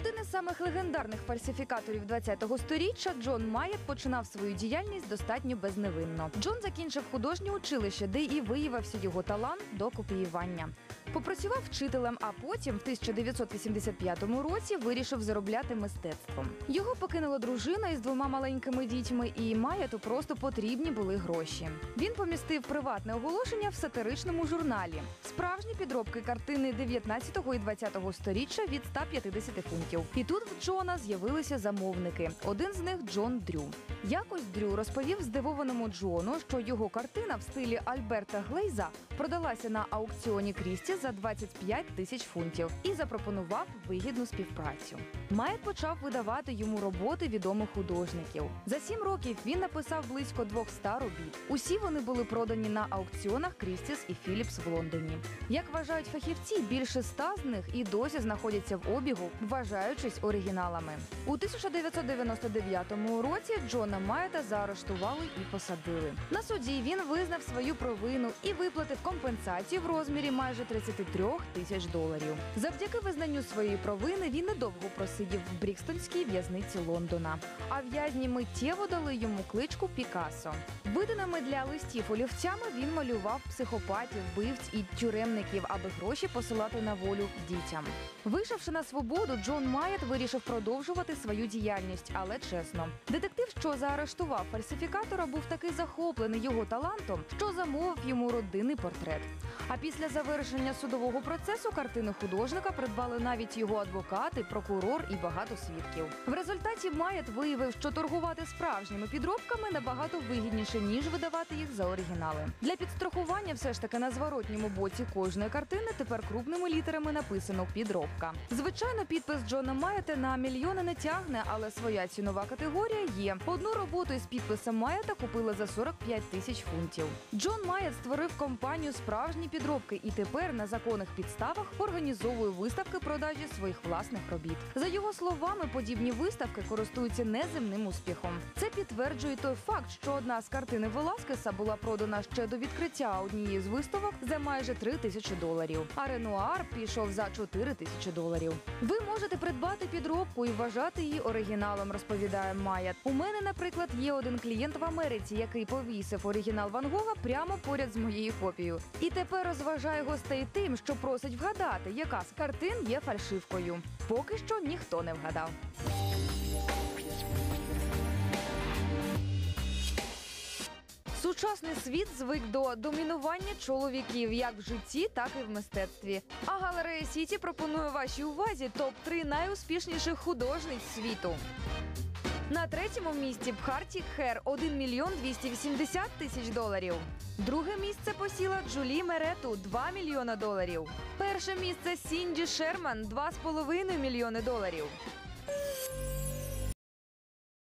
Один із самих легендарних фальсифікаторів 20-го сторіччя Джон Майет починав свою діяльність достатньо безневинно. Джон закінчив художнє училище, де і виявився його талант до копіювання. Попрацював вчителем, а потім, в 1985 році, вирішив заробляти мистецтвом. Його покинула дружина із двома маленькими дітьми, і Маєту просто потрібні були гроші. Він помістив приватне оголошення в сатиричному журналі. Справжні підробки картини 19 і 20 сторіччя від 150 фунтів. І тут в Джона з'явилися замовники. Один з них Джон Дрю. Якось Дрю розповів здивованому Джону, що його картина в стилі Альберта Глейза продалася на аукціоні Крісті за 25 тисяч фунтів і запропонував вигідну співпрацю. Майет почав видавати йому роботи відомих художників. За сім років він написав близько 200 робіт. Усі вони були продані на аукціонах Крістіс і Філіпс в Лондоні. Як вважають фахівці, більше ста з них і досі знаходяться в обігу, вважаючись оригіналами. У 1999 році Джона Майета заарештували і посадили. На суді він визнав свою провину і виплатив компенсацію в розмірі майже 33 тисяч доларів. Завдяки визнанню своєї провини він недовго просидів в Брікстонській в'язниці Лондона. А в'язні миттєво дали йому кличку Пікассо. Виданими для листів олівцями він малював психопатів, вбивць і тюремників, аби гроші посилати на волю дітям. Вийшовши на свободу, Джон Майет вирішив продовжувати свою діяльність, але чесно. Детектив, що заарештував фальсифікатора, був таки захоплений його талантом, що замовив йому родинний портрет. А після завершення судового процесу картини художника придбали навіть його адвокати, прокурор і багато свідків. В результаті Майет виявив, що торгувати справжніми підробками набагато вигідніше ніж видавати їх за оригінали. Для підстрахування все ж таки на зворотньому боці кожної картини тепер крупними літерами написано підробка. Звичайно, підпис Джона Майета на мільйони не тягне, але своя цінова категорія є. Одну роботу із підписом Майета купили за 45 тисяч фунтів. Джон Майет створив компанію справжні підробки і тепер на законних підставах організовує виставки продажі своїх власних робіт. За його словами, подібні виставки користуються неземним успіхом. Це підтверджує той факт, що одна з картини Веласкеса була продана ще до відкриття однієї з виставок за майже 3 тисячі доларів. А Ренуар пішов за 4 тисячі доларів. Ви можете придбати підробку і вважати її оригіналом, розповідає Майя. У мене, наприклад, є один клієнт в Америці, який повісив оригінал Ван Гога прямо поряд з моєю копією. І тепер розважає гостей тим, що просить вгадати, яка з картин є фальшивкою. Поки що ніхто не вгадав. Сучасний світ звик до домінування чоловіків як в житті, так і в мистецтві. А галерея Сіті пропонує вашій увазі топ 3 найуспішніших художниць світу. На третьому місці Бхарті Хер 1 мільйон 280 тисяч доларів. Друге місце посіла Джулі Мерету 2 мільйона доларів. Перше місце Сінді Шерман 2,5 мільйони доларів.